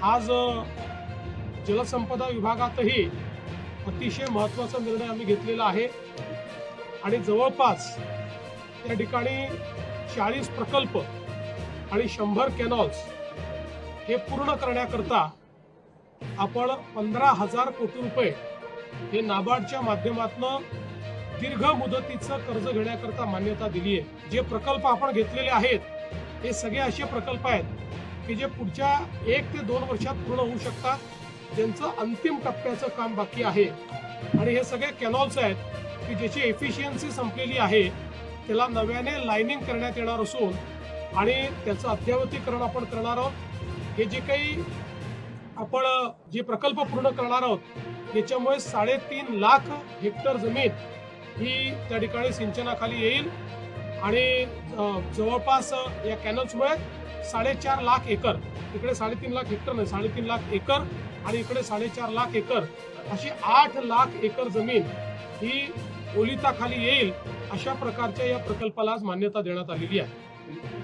आज जलसंपदा विभागातही अतिशय महत्त्वाचा निर्णय आम्ही घेतलेला आहे. आणि जवळपास त्या ठिकाणी चाळीस प्रकल्प आणि शंभर कॅनॉल्स हे पूर्ण करण्याकरता आपण पंधरा हजार कोटी रुपये हे नाबार्डच्या माध्यमातून दीर्घ मुदतीचं कर्ज घेण्याकरता मान्यता दिली आहे जे प्रकल्प आपण घेतलेले आहेत हे सगळे असे प्रकल्प आहेत की जे पुढच्या एक ते दोन वर्षात पूर्ण होऊ शकतात ज्यांचं अंतिम टप्प्याचं काम बाकी आहे. आणि हे सगळे कॅनॉल्स आहेत की ज्याची एफिशियन्सी संपलेली आहे त्याला नव्याने लाईनिंग करण्यात येणार असून आणि त्याचं अद्ययावतीकरण आपण करणार आहोत. हे जे काही आपण जे प्रकल्प पूर्ण करणार आहोत याच्यामुळे साडेतीन लाख हेक्टर जमीन ही त्या ठिकाणी सिंचनाखाली येईल. आणि जवळपास या कॅनल्समुळे साडेचार लाख एकर इकडे साडेतीन लाख हेक्टर नाही साडेतीन लाख एकर आणि इकडे साडेचार लाख एकर अशी आठ लाख एकर जमीन ही ओलिताखाली येईल अशा प्रकारच्या या प्रकल्पाला आज मान्यता देण्यात आलेली आहे.